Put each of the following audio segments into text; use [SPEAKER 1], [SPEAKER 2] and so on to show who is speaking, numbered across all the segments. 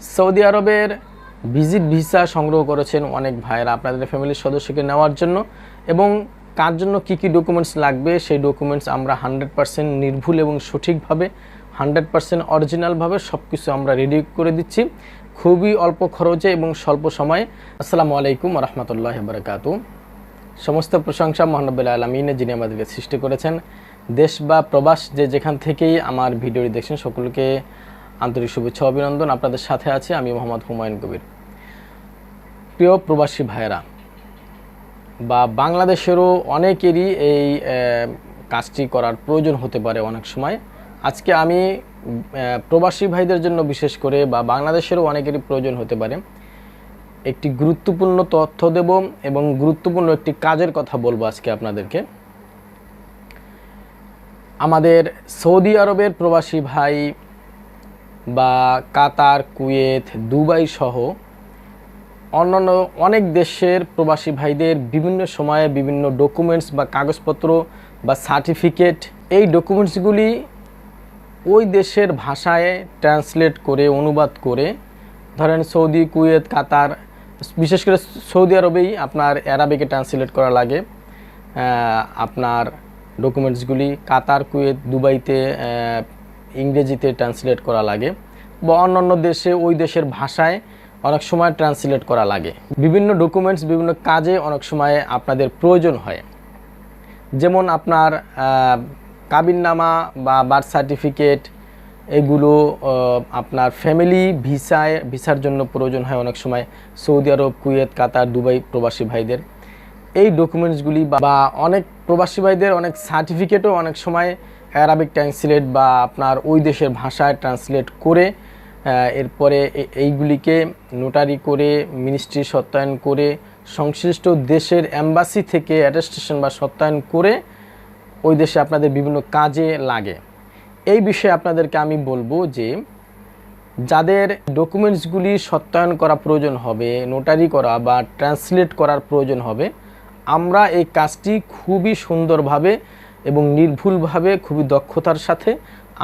[SPEAKER 1] Saudi আরবের visit visa সংগ্রহ করেছেন অনেক ভাইয়েরা। আপনাদের ফ্যামিলির সদস্যকে নেওয়ার জন্য। এবং কার জন্য কী কী ডকুমেন্টস লাগবে, সেই ডকুমেন্টস আমরা হান্ড্রেড পার্সেন্ট নির্ভুল এবং সঠিকভাবে হান্ড্রেড পার্সেন্ট অরিজিনালভাবে সব কিছু আমরা রেডি করে দিচ্ছি। খুবই অল্প খরচে এবং স্বল্প সময়ে। আসসালামু আলাইকুম রহমতুল্লাহ বারকাতু সমস্ত প্রশংসা মহানবুল্লাহ আলমিনে, যিনি আমাদেরকে সৃষ্টি করেছেন। দেশ বা প্রবাস যে যেখান থেকেই আমার ভিডিওটি দেখছেন, সকলকে আন্তরিক শুভেচ্ছা অভিনন্দন আপনাদের সাথে আছে আমি মোহাম্মদ হুমায়ুন কবির। প্রিয় প্রবাসী ভাইয়েরা, বা বাংলাদেশেরও অনেকেরই এই কাজটি করার প্রয়োজন হতে পারে অনেক সময়। আজকে আমি প্রবাসী ভাইদের জন্য বিশেষ করে বা বাংলাদেশেরও অনেকেরই প্রয়োজন হতে পারে। একটি গুরুত্বপূর্ণ তথ্য দেব এবং গুরুত্বপূর্ণ একটি কাজের কথা বলব আজকে আপনাদেরকে। আমাদের সৌদি আরবের প্রবাসী ভাই বা কাতার, কুয়েত, দুবাই সহ অন্যান্য অনেক দেশের প্রবাসী ভাইদের বিভিন্ন সময়ে বিভিন্ন ডকুমেন্টস বা কাগজপত্র বা সার্টিফিকেট এই ডকুমেন্টসগুলি ওই দেশের ভাষায় ট্রান্সলেট করে, অনুবাদ করে, ধরেন সৌদি, কুয়েত, কাতার, বিশেষ করে সৌদি আরবেই আপনার অ্যারাবিকে ট্রান্সলেট করা লাগে। আপনার ডকুমেন্টসগুলি কাতার, কুয়েত, দুবাইতে ইংরেজিতে ট্রান্সলেট করা লাগে। বা অন্যান্য দেশে ওই দেশের ভাষায় অনেক সময় ট্রান্সলেট করা লাগে। বিভিন্ন ডকুমেন্টস বিভিন্ন কাজে অনেক সময় আপনাদের প্রয়োজন হয়। যেমন আপনার কাবিননামা বা বার্থ সার্টিফিকেট এগুলো আপনার ফ্যামিলি ভিসায়, ভিসার জন্য প্রয়োজন হয় অনেক সময়। Saudi Arab, Kuwait, Qatar, Dubai প্রবাসী ভাইদের। এই ডকুমেন্টসগুলি বা অনেক প্রবাসী ভাইদের অনেক সার্টিফিকেটও অনেক সময় অ্যারাবিক ট্রান্সলেট বা আপনার ওই দেশের ভাষায় ট্রান্সলেট করে এরপরে এইগুলিকে নোটারি করে মিনিস্ট্রি সত্যায়ন করে, সংশ্লিষ্ট দেশের অ্যাম্বাসি থেকে অ্যাটেস্টেশন বা সত্যায়ন করে ওই দেশে আপনাদের বিভিন্ন কাজে লাগে। এই বিষয়ে আপনাদেরকে আমি বলব যে, যাদের ডকুমেন্টসগুলি সত্যায়ন করা প্রয়োজন হবে নোটারি করা বা ট্রান্সলেট করার প্রয়োজন হবে, আমরা এই কাজটি খুবই সুন্দরভাবে এবং নির্ভুলভাবে, খুবই দক্ষতার সাথে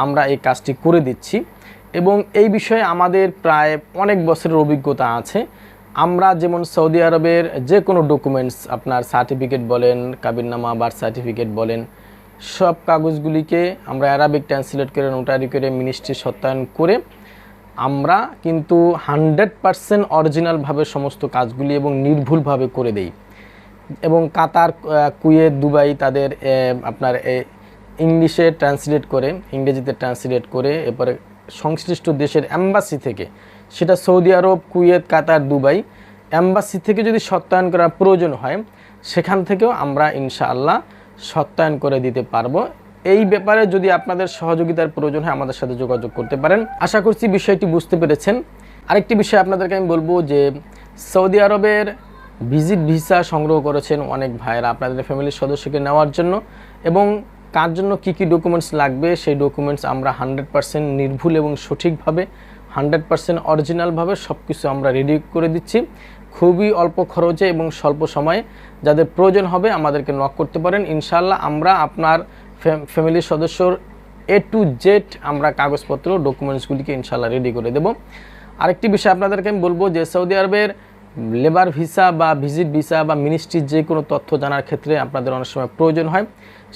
[SPEAKER 1] আমরা এই কাজটি করে দিচ্ছি। এবং এই বিষয়ে আমাদের প্রায় অনেক বছরের অভিজ্ঞতা আছে। আমরা যেমন সৌদি আরবের যে কোনো ডকুমেন্টস আপনার সার্টিফিকেট বলেন কাবিননামা বার্থ সার্টিফিকেট বলেন, সব কাগজগুলিকে আমরা অ্যারাবিক ট্রান্সলেট করে নোটারি করে মিনিস্ট্রি সত্যায়ন করে আমরা কিন্তু হান্ড্রেড পারসেন্ট অরিজিনালভাবে সমস্ত কাজগুলি এবং নির্ভুলভাবে করে দেই। এবং কাতার কুয়েত, দুবাই তাদের আপনার ইংলিশে ট্রান্সলেট করে, ইংরেজিতে ট্রান্সলেট করে, এরপরে সংশ্লিষ্ট দেশের অ্যাম্বাসি থেকে, সেটা Saudi Arab, Kuwait, Qatar, Dubai embassy থেকে যদি সত্যায়ন করার প্রয়োজন হয়, সেখান থেকেও আমরা ইনশাআল্লাহ সত্যায়ন করে দিতে পারব। এই ব্যাপারে যদি আপনাদের সহযোগিতার প্রয়োজন হয়, আমাদের সাথে যোগাযোগ করতে পারেন। আশা করছি বিষয়টি বুঝতে পেরেছেন। আরেকটি বিষয় আপনাদেরকে আমি বলব যে, সৌদি আরবের ভিজিট ভিসা সংগ্রহ করেছেন অনেক ভাইয়েরা, আপনাদের ফ্যামিলির সদস্যকে নেওয়ার জন্য এবং কার জন্য কী কী ডকুমেন্টস লাগবে? সেই ডকুমেন্টস আমরা হান্ড্রেড পার্সেন্ট নির্ভুল এবং সঠিকভাবে হান্ড্রেড পার্সেন্ট অরিজিনালভাবে সব কিছু আমরা রেডি করে দিচ্ছি। খুবই অল্প খরচে এবং স্বল্প সময়ে। যাদের প্রয়োজন হবে আমাদেরকে নক করতে পারেন। ইনশাল্লাহ আমরা আপনার ফ্যাম- ফ্যামিলির সদস্যর এ টু জেড আমরা কাগজপত্র ডকুমেন্টসগুলিকে ইনশাল্লাহ রেডি করে দেব। আরেকটি বিষয় আপনাদেরকে আমি বলব যে সৌদি আরবের লেবার ভিসা বা ভিজিট ভিসা বা মিনিস্ট্রির যে কোনো তথ্য জানার ক্ষেত্রে আপনাদের অনেক সময় প্রয়োজন হয়।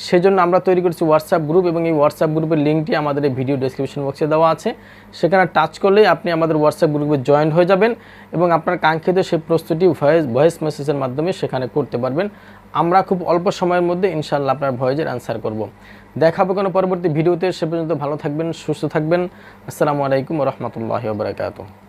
[SPEAKER 1] সেজন্য আমরা তৈরি করেছি হোয়াটসঅ্যাপ গ্রুপ এবং এই হোয়াটসঅ্যাপ গ্রুপের লিঙ্কটি আমাদের এই ভিডিও ডেসক্রিপশন বক্সে দেওয়া আছে। সেখানে টাচ করলেই আপনি আমাদের হোয়াটসঅ্যাপ গ্রুপে জয়েন হয়ে যাবেন এবং আপনার কাঙ্ক্ষিত সেই প্রস্তুতি ভয়েস ভয়েস মেসেজের মাধ্যমে সেখানে করতে পারবেন। আমরা খুব অল্প সময়ের মধ্যে ইনশাল্লাহ আপনার ভয়েসের অ্যান্সার করব। দেখাবো কোনো পরবর্তী ভিডিওতে সে পর্যন্ত ভালো থাকবেন, সুস্থ থাকবেন। আসসালামু আলাইকুম রহমতুল্লাহ বারকাতুহ।